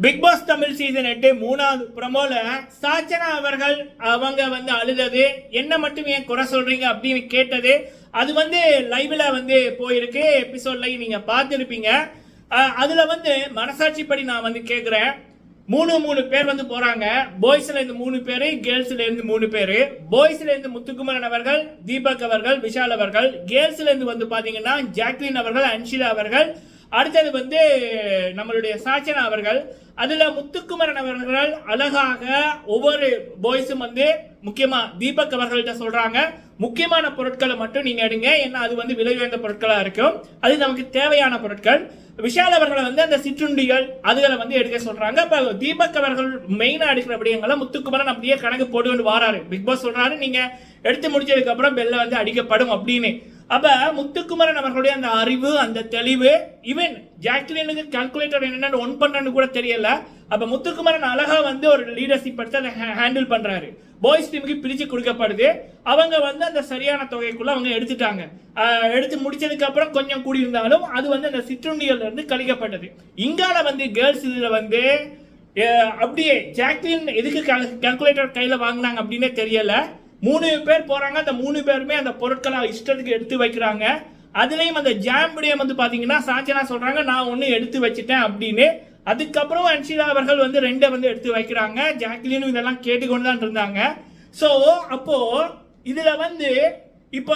Big pass Tamil season எட்டு மூணாவது ப்ரமோல சாச்சனா அவர்கள் அவங்க வந்து அழுதது. என்ன மட்டும் ஏன் குறை சொல்றீங்க அப்படின்னு கேட்டது. அது வந்து லைவ்ல வந்து போயிருக்கு. எபிசோட்ல நீங்க பார்த்துருப்பீங்க. அதுல வந்து மனசாட்சிப்படி நான் வந்து கேட்குறேன் மூணு மூணு பேர் வந்து போறாங்க. பாய்ஸ்ல இருந்து மூணு பேரு கேர்ள்ஸ்ல இருந்து மூணு பேரு. பாய்ஸ்ல இருந்து முத்துக்குமரன் அவர்கள் தீபக் அவர்கள் விஷால் அவர்கள். கேர்ள்ஸ்ல இருந்து வந்து பாத்தீங்கன்னா ஜாக்லின் அவர்கள் அன்ஷிலா அவர்கள். அடுத்தது வந்து நம்மளுடைய சாச்சனா அவர்கள். அதில் முத்துக்குமரன் அவர்கள் அழகாக ஒவ்வொரு பாய்ஸும் வந்து முக்கியமாக தீபக் அவர்கள்ட்ட சொல்கிறாங்க முக்கியமான பொருட்களை மட்டும் நீங்கள் எடுங்க. ஏன்னா அது வந்து விலை உயர்ந்த பொருட்களாக இருக்கும். அது நமக்கு தேவையான பொருட்கள். விஷால் அவர்களை வந்து அந்த சிற்றுண்டிகள் அதுகளை வந்து எடுக்க சொல்கிறாங்க இப்போ தீபக் அவர்கள் மெயினாக எடுக்கிற விடயங்களை முத்துக்குமரன் அப்படியே கணக்கு போட்டு வாராரு. பிக் பாஸ் சொல்கிறாரு நீங்கள் எடுத்து முடிச்சதுக்கப்புறம் பெல்ல வந்து அடிக்கப்படும் அப்படின்னு. அப்போ முத்துக்குமரன் அவர்களுடைய அந்த அறிவு அந்த தெளிவு ஈவன் ஜாக்லினுக்கு கால்குலேட்டர் என்னென்னு ஒன் பண்ணனு கூட தெரியல. அப்போ முத்துக்குமரன் அழகாக வந்து ஒரு லீடர்ஷிப் எடுத்து அதை ஹேண்டில் பண்ணுறாரு பாய்ஸ் டீமுக்கு பிரித்து கொடுக்கப்படுது. அவங்க வந்து அந்த சரியான தொகைக்குள்ளே அவங்க எடுத்துட்டாங்க. எடுத்து முடிச்சதுக்கப்புறம் கொஞ்சம் கூடி இருந்தாலும் அது வந்து அந்த சிற்றுண்டிகள்ல இருந்து கழிக்கப்பட்டது. இங்கால வந்து கேர்ள்ஸ் இதில் வந்து அப்படியே ஜாக்லின் எதுக்கு கால்குலேட்டர் கையில் வாங்கினாங்க அப்படின்னே தெரியலை. மூணு பேர் போகிறாங்க அந்த மூணு பேருமே அந்த பொருட்களை இஷ்டத்துக்கு எடுத்து வைக்கிறாங்க. அதுலேயும் அந்த ஜாம் விடயம் வந்து பார்த்தீங்கன்னா சாச்சனா சொல்கிறாங்க நான் ஒன்று எடுத்து வச்சுட்டேன் அப்படின்னு. அதுக்கப்புறம் அன்ஷிலா அவர்கள் வந்து ரெண்டை வந்து எடுத்து வைக்கிறாங்க. ஜாக்லினும் இதெல்லாம் கேட்டுக்கொண்டு தான் இருந்தாங்க. ஸோ அப்போது இதில் வந்து இப்போ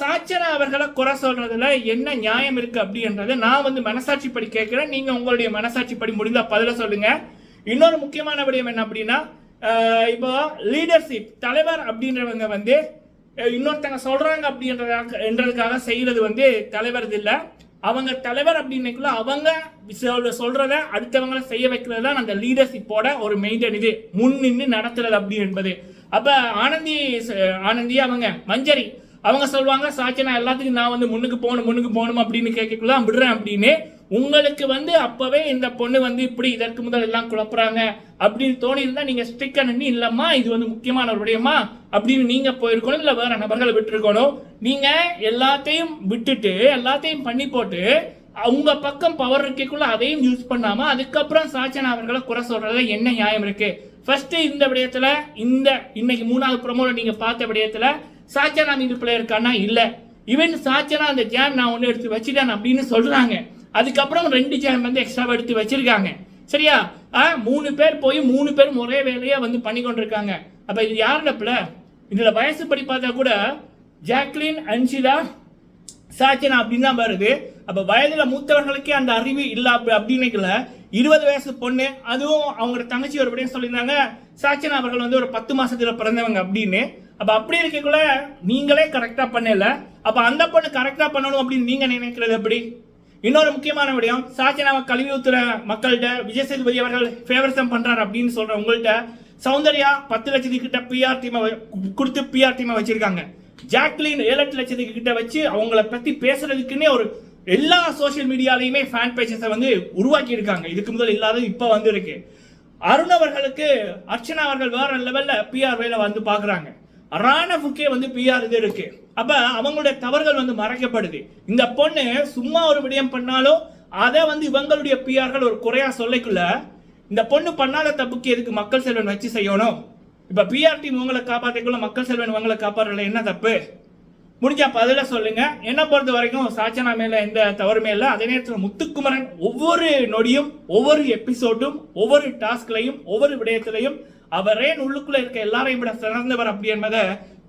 சாச்சனா அவர்களை குறை சொல்றதுல என்ன நியாயம் இருக்கு அப்படின்றத நான் வந்து மனசாட்சிப்படி கேட்குறேன். நீங்கள் உங்களுடைய மனசாட்சிப்படி முடிந்தால் பதில சொல்லுங்க. இன்னொரு முக்கியமான விடயம் என்ன அப்படின்னா இப்போ லீடர்ஷிப் தலைவர் அப்படின்றவங்க வந்து இன்னொருத்தங்க சொல்றாங்க அப்படின்றதாக என்றதுக்காக செய்யறது வந்து தலைவர் இல்லை. அவங்க தலைவர் அப்படின்னக்குள்ள அவங்க சொல்- சொல்றத அடுத்தவங்கள செய்ய வைக்கிறது தான் அந்த லீடர்ஷிப்போட ஒரு மெயின்டைன் இது. முன் நின்று நடத்துறது அப்படி என்பது. அப்ப ஆனந்தி ச- ஆனந்தி அவங்க மஞ்சரி அவங்க சொல்லுவாங்க சாட்சி நான் எல்லாத்துக்கும் நான் வந்து முன்னுக்கு போகணும் முன்னுக்கு போகணும் அப்படின்னு கேட்கக்குள்ள விடுறேன் அப்படின்னு உங்களுக்கு வந்து அப்போவே இந்த பொண்ணு வந்து இப்படி இதற்கு முதல் எல்லாம் குழப்புறாங்க அப்படின்னு தோணியிருந்தால் நீங்கள் ஸ்டிக் ஸ்டிக்கர் நின்று இது வந்து முக்கியமான ஒரு விடயமா அப்படின்னு நீங்கள் போயிருக்கணும் இல்லை வேறு நபர்களை விட்டுருக்கணும். நீங்கள் எல்லாத்தையும் விட்டுட்டு எல்லாத்தையும் பண்ணி போட்டு உங்கள் பக்கம் பவர் இருக்கக்குள்ள அதையும் யூஸ் பண்ணாமல் அதுக்கப்புறம் சாச்சனா அவர்களை குறை சொல்கிறதுல என்ன நியாயம் இருக்குது ஃபர்ஸ்ட் இந்த விடயத்தில் இந்த இன்னைக்கு மூணாவது ப்ரோமோல நீங்கள் பார்த்த விடயத்தில் சாச்சனா மீது பிள்ளை இருக்கானா? இல்ல. ஈவன் சாச்சனா அந்த ஜாம் நான் ஒன்று எடுத்து வச்சுட்டேன் அப்படின்னு சொல்கிறாங்க அதுக்கப்புறம் ரெண்டு ஜாம் வந்து எக்ஸ்ட்ரா எடுத்து வச்சுருக்காங்க. சரியா? ஆ மூணு பேர் போய் மூணு பேர் ஒரே வேலையாக வந்து பண்ணி கொண்டிருக்காங்க. அப்போ இது யார் பிள்ளை இதில் வயசு படி பார்த்தா கூட ஜாக்லின் அன்ஷிலா சாச்சனா அப்படின்னு தான் வருது. அப்போ வயதில் மூத்தவர்களுக்கே அந்த அறிவு இல்லை அப்படி அப்படின்னுக்கல இருபது வயசு பொண்ணு அதுவும் அவங்களோட தங்கச்சி ஒரு படியும் சொல்லியிருந்தாங்க. சாச்சனா அவர்கள் வந்து ஒரு பத்து மாதத்தில் பிறந்தவங்க அப்படின்னு. அப்போ அப்படி இருக்கக்குள்ள நீங்களே கரெக்டாக பண்ணல. அப்போ அந்த பொண்ணு கரெக்டாக பண்ணணும் அப்படின்னு நீங்கள் நினைக்கிறது எப்படி? இன்னொரு முக்கியமான விடயம் சாச்சனாவை கல்வி ஊத்துற மக்கள்கிட்ட விஜய் சேதுபதி அவர்கள் ஃபேவரிசம் பண்றாரு அப்படின்னு சொல்ற உங்கள்கிட்ட சௌந்தர்யா பத்து லட்சத்துக்கு கிட்ட பிஆர் டீமை கொடுத்து பிஆர் டீமை வச்சிருக்காங்க. ஜாக்லின் ஏழு எட்டு லட்சத்துக்கு கிட்ட வச்சு அவங்கள பத்தி பேசுறதுக்குன்னே ஒரு எல்லா சோஷியல் மீடியாலையுமே ஃபேன் பேஜஸை வந்து உருவாக்கி இருக்காங்க இதுக்கு முதல் இல்லாத இப்போ வந்து இருக்கு அருண் அவர்களுக்கு அர்ச்சனா அவர்கள் வேற லெவல்ல பிஆர் வேலை வந்து பாக்குறாங்க. ராணவுக்கே வந்து பிஆர் இது இருக்கு. அப்ப அவங்களுடைய தவறுகள் வந்து மறைக்கப்படுது. இந்த பொண்ணு சும்மா ஒரு விடயம் பண்ணாலும் அதை வந்து இவங்களுடைய பிஆர்கள் ஒரு குறையா சொல்லிக்குள்ள இந்த பொண்ணு பண்ணாத தப்புக்கு எதுக்கு மக்கள் செல்வன் வச்சு செய்யணும்? இப்ப பிஆர் டீம் உங்களை காப்பாத்திக்குள்ள மக்கள் செல்வன் உங்களை காப்பாற்றல என்ன தப்பு? முடிஞ்சா பதில சொல்லுங்க. என்ன பொறுத்த வரைக்கும் சாச்சனா மேல எந்த தவறுமே இல்லை. அதே நேரத்தில் முத்துக்குமரன் ஒவ்வொரு நொடியும் ஒவ்வொரு எபிசோடும் ஒவ்வொரு டாஸ்க்லையும் ஒவ்வொரு விடயத்திலையும் அவரே உள்ளுக்குள்ள இருக்க எல்லாரையும் விட சிறந்தவர் அப்படி என்பதை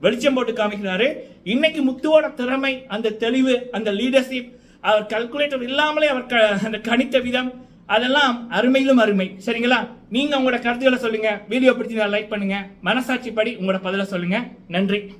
வெளிச்சம் போட்டு காமிக்கிறாரு. இன்னைக்கு முத்துவோட திறமை அந்த தெளிவு அந்த லீடர்ஷிப் அவர் கல்குலேட்டர் இல்லாமலே அவர் க- அந்த கணித்த விதம் அதெல்லாம் அருமையிலும் அருமை. சரிங்களா? நீங்க உங்களோட கருத்துக்களை சொல்லுங்க. வீடியோ பிடிச்சிருந்தா லைக் பண்ணுங்க. மனசாட்சி படி உங்களோட பதில சொல்லுங்க. நன்றி.